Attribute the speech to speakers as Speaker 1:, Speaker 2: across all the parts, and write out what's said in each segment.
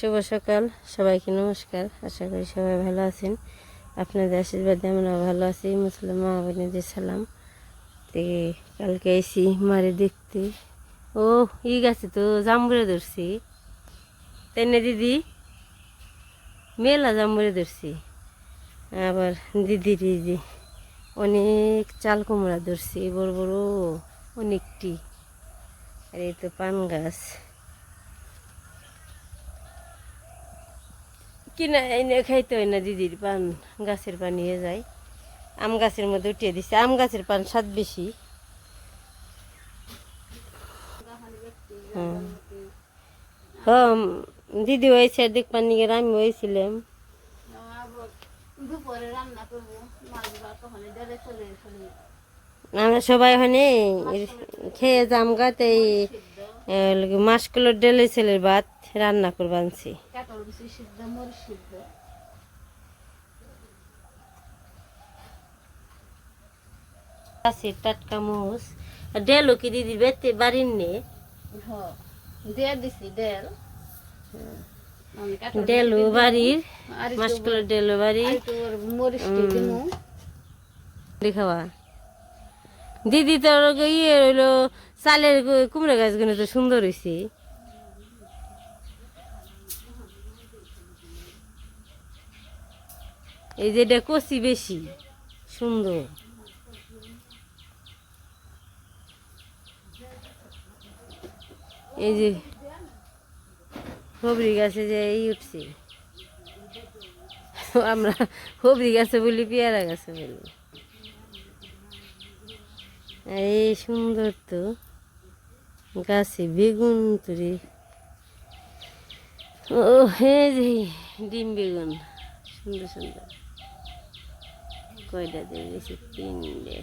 Speaker 1: শুভ সকাল, সবাইকে নমস্কার। আশা করি সবাই ভালো আছেন। আপনাদের আশীর্বাদে আমরা ভালো আছি। মুসলিম মা সালাম। তে কালকে এসি মারে দেখতে। ও ই গাছে তো জাম্বুরে ধরছি। তাই না দিদি? মেলা জাম্বুরে ধরছি। আবার এই যে অনেক চাল কুমড়া ধরছি, বড় বড়, অনেকটি। আর এই তো পান গাছ। কিনা এনে খাইতে হয় না, দিদির পান গাছের পান নিয়ে যায়। আম গাছের মধ্যে উঠিয়ে দিচ্ছে আম গাছের পান স্বাদ বেশি। হ্যাঁ। দিদি হয়েছে দেখ পান নিয়ে আমি হয়েছিলাম আমরা সবাই ওখানে খেয়ে জাম গাতে মাসগুলো ডেলে ছেলের ভাত রান্না করে বানছি
Speaker 2: কাঁঠাল বিচি সিদ্ধ মরিচ সিদ্ধ
Speaker 1: গাছের টাটকা মোষ ডেলো কি দিদি বেতে বাড়ির নে।
Speaker 2: দিছি ডেল আমি কাঁঠাল
Speaker 1: ডেলো বাড়ির।
Speaker 2: আর একটু
Speaker 1: ডেলো বাড়ির
Speaker 2: আর একটু ওর মরিচ দিমু
Speaker 1: খাওয়া দিদি তোর ইয়ে রইল চালের কুমড়া গাছগুলো তো সুন্দর হয়েছে এই যে এটা কচি বেশি, সুন্দর। এই যে হবরি গাছে যে এই উঠছে। আমরা হবরি গাছে বলি, পেয়ারা গাছে বলি। এই সুন্দর তো গাছে বেগুন তুরি ও, হে যে ডিম বেগুন, সুন্দর সুন্দর। কয়টা দিয়ে গেছি তিনটে।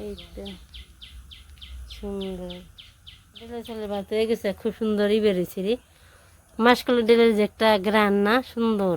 Speaker 1: এই তো সুন্দর। ভাত হয়ে গেছে, খুব সুন্দরই বেরিয়েছে রে। মাসকলো ডেলের যে একটা গ্রান না, সুন্দর।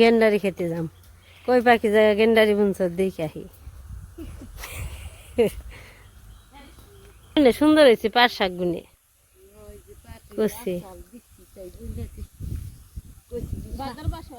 Speaker 1: গেন্ডারি খেতে যাম। কই পাখি জায়গা গেন্ডারি বঞ্চর দেখে আহি। সুন্দর হয়েছে পাট শাক গুনে। করছে
Speaker 2: বাসা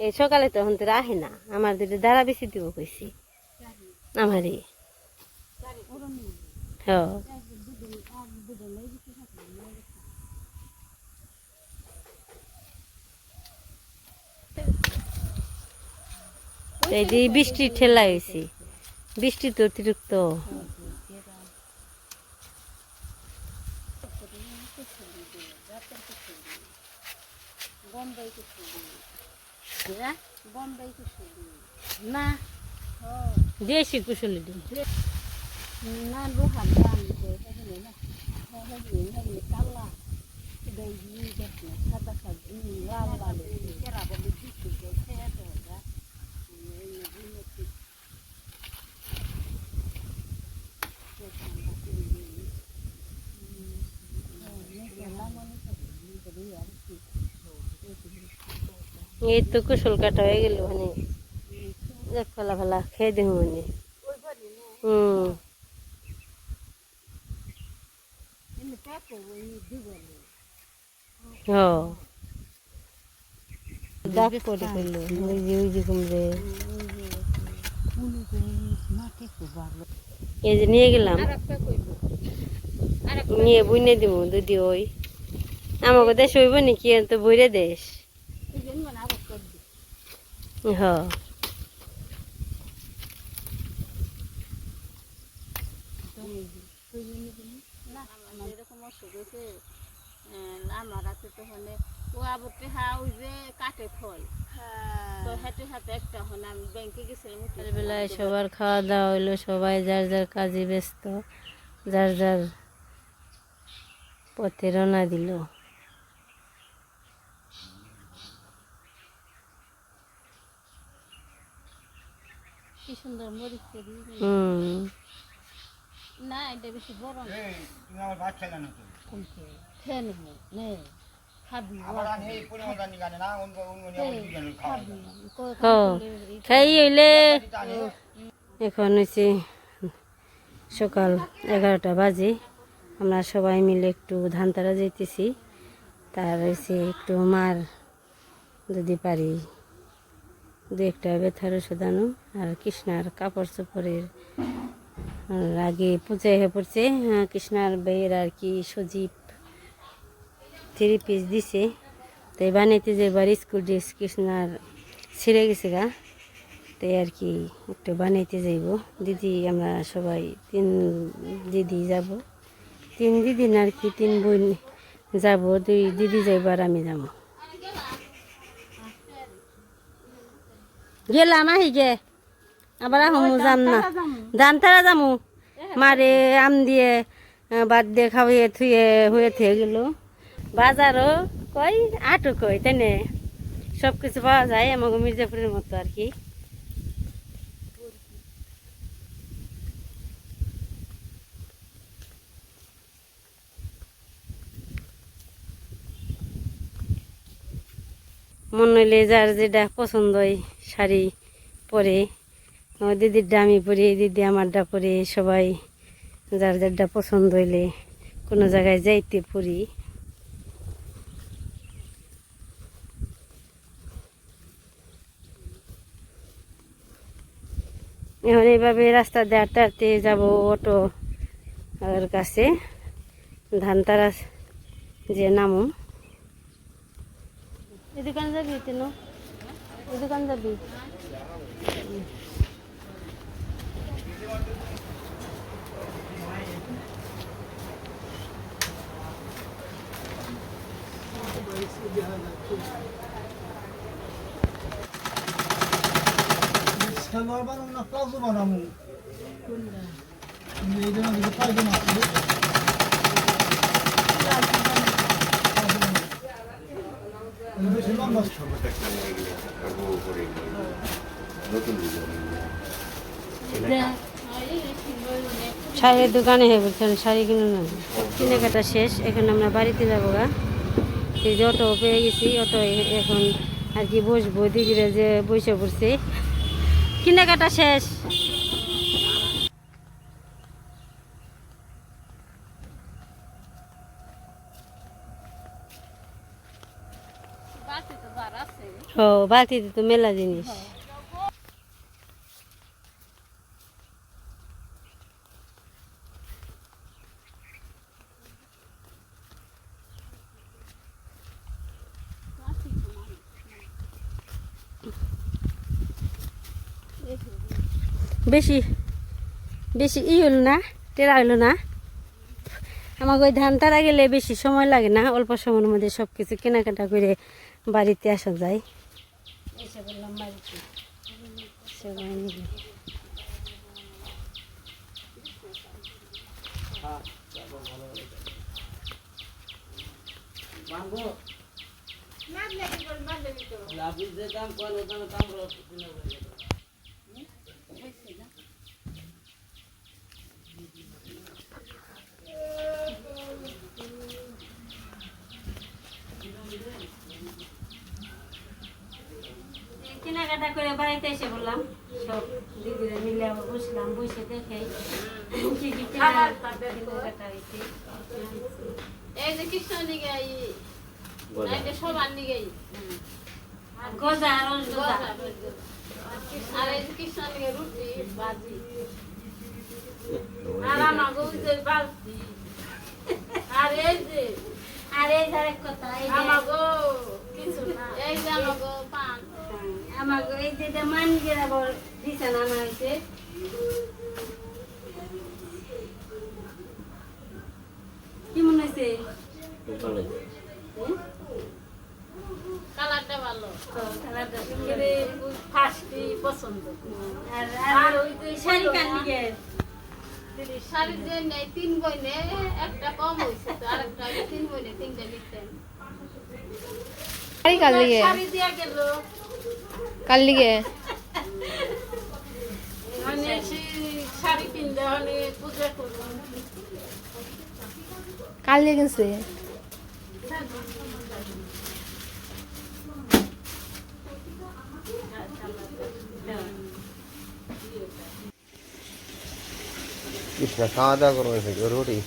Speaker 2: এই
Speaker 1: সকালে তখন তোরা আহে না। আমার দুটো দাঁড়া বেশি দিব কইছি। আমারই। বৃষ্টির ঠেলা হয়েছে বৃষ্টি তো অতিরিক্ত।
Speaker 2: বম্বাই কুসুলি না।
Speaker 1: দেশি কুশলি দিন।
Speaker 2: না লোহার দাম না হেলে হেলে কালা এটাই দিয়ে গেছে সাদা সাদা লাল লাল কেরা বলে দিচ্ছি যে খেয়ে দেওয়া
Speaker 1: এই তো কুশল কাটা হয়ে গেল মানে। ফেলা ফেলা খেয়ে দেবো মানে। হুম এই যে নিয়ে গেলাম। নিয়ে বুনে দিব যদি ওই আমাকে দেশ হইব নাকি? তো বইরে দেশ
Speaker 2: এই জন্য মানে আর একটা দিই
Speaker 1: হ।
Speaker 2: না আমার হাতে তো হলে ও যে কাটে ফল ব্যাংকে
Speaker 1: সবার খাওয়া দাওয়া হইল, সবাই যার যার কাজে ব্যস্ত, যার যার পথে রওনা দিল।
Speaker 2: কি সুন্দর মরিচ
Speaker 1: হুম।
Speaker 2: না এটা বেশি বড় না।
Speaker 3: তুমি আমার ভাত খাইলা না।
Speaker 2: খেয়ে নেব নে
Speaker 1: এখন হয়েছে সকাল এগারোটা বাজে। আমরা সবাই মিলে একটু ধান তারা যাইতেছি। তার হয়েছে একটু মার যদি পারি। দু একটা ব্যথার ওষুধ আনো আর কৃষ্ণার কাপড় চোপড়ের আগে পূজা হয়ে পড়ছে। হ্যাঁ, কৃষ্ণার বেয়ের আর কি সজীব থ্রি পিস দিছে। তাই বানাইতে যে এবার স্কুল ড্রেস কৃষ্ণার ছিঁড়ে গেছে গা তাই আর কি একটু বানাইতে যাইব। দিদি আমরা সবাই তিন দিদি যাব। তিন দিদি না আর কি তিন বোন যাব। দুই দিদি যাইব আর আমি যাব। গেলাম, আহি গে। আবার আহমু যাম না। ধান তারা যামু। মারে আম দিয়ে বাদ দিয়ে খাওয়িয়ে থুয়ে হয়ে থুয়ে গেল। বাজারও কই আটু কই তাই সব কিছু পাওয়া যায় আমাকে মির্জাপুরের মতো আর কি। মন হইলে যার যেটা পছন্দ হয় শাড়ি পরে আমার দিদিরটা আমি পরি, দিদি আমারটা পরে, সবাই যার যারটা পছন্দ হইলে কোনো জায়গায় যাইতে পরি। এখন এইভাবে রাস্তা দিয়ে হাঁটতে যাব অটো কাছে ধান তারা যে নামো এই দোকান যাবি তেন এই দোকান যাবি
Speaker 3: সালোয়ার বানাবো না, প্লাজো বানাবো। তুমি এই জন্য কিছু পাইবে না। এই বেশি লম্বা
Speaker 1: শাড়ির দোকানে হয়ে বলছেন শাড়ি কিনে না কেনাকাটা শেষ, এখন আমরা বাড়িতে যাব গা। যে অটো পেয়ে গেছি, অটো এখন আর কি বসবো, দিদিরা যে বসে পড়ছে। কেনাকাটা শেষ
Speaker 2: বাকি তো বার আছে
Speaker 1: ও বাতিতে তো মেলা জিনিস বেশি বেশি ই হলো না টেরা হইল না আমাকে ওই ধান তারা গেলে বেশি সময় লাগে না অল্প সময়ের মধ্যে সব কিছু কেনাকাটা করে বাড়িতে আসা যাই। এসে বললাম বাড়িতে। সবাই মিলে। কেনাকাটা সব দিদিরা মিলে আবার বসলাম বসে দেখে কি কি কেনাকাটা হয়েছে
Speaker 2: এই যে কৃষ্ণ নিগে সবার নিগে
Speaker 1: গজা আর
Speaker 2: আর এই যে কৃষ্ণ নিগে রুটি বাজি আর বালতি। এই যে
Speaker 1: আর এই যে আরেক কথা যে
Speaker 2: আমাকে কিছু না এই যে আমাকে পান
Speaker 1: আমাকে এই যে মানজের আবার বিছানা আনা হয়েছে। কি হয়েছে?
Speaker 2: কালারটা ভালো।
Speaker 1: কালারটা
Speaker 2: ফার্স্টই পছন্দ।
Speaker 1: আর
Speaker 2: আর
Speaker 1: আর
Speaker 2: ওই যে
Speaker 1: শাড়ি
Speaker 2: শাড়ির যে তিন বইনে একটা কম হয়েছে তো আরেকটা আমি তিন বইনে তিনটা
Speaker 4: শাড়ি কার
Speaker 2: শাড়ি দিয়া গেল।
Speaker 4: কার লিগে কার লিগে কিনছে?
Speaker 5: কৃষ্ণা খাওয়া দাওয়া করব রুটি?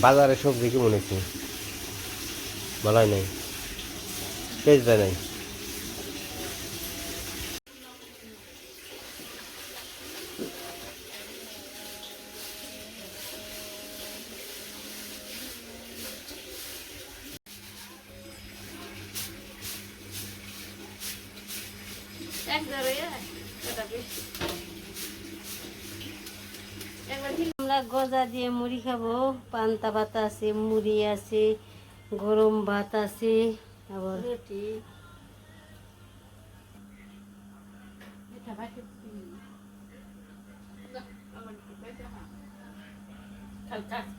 Speaker 5: বাজারে সবজি কি মনে হচ্ছে ভালোই নাই? দেয় নাই?
Speaker 1: আমরা গজা দিয়ে মুড়ি খাব। পান্তা ভাত আছে মুড়ি আছে গরম ভাত আছে আবার
Speaker 2: রুটি? খালি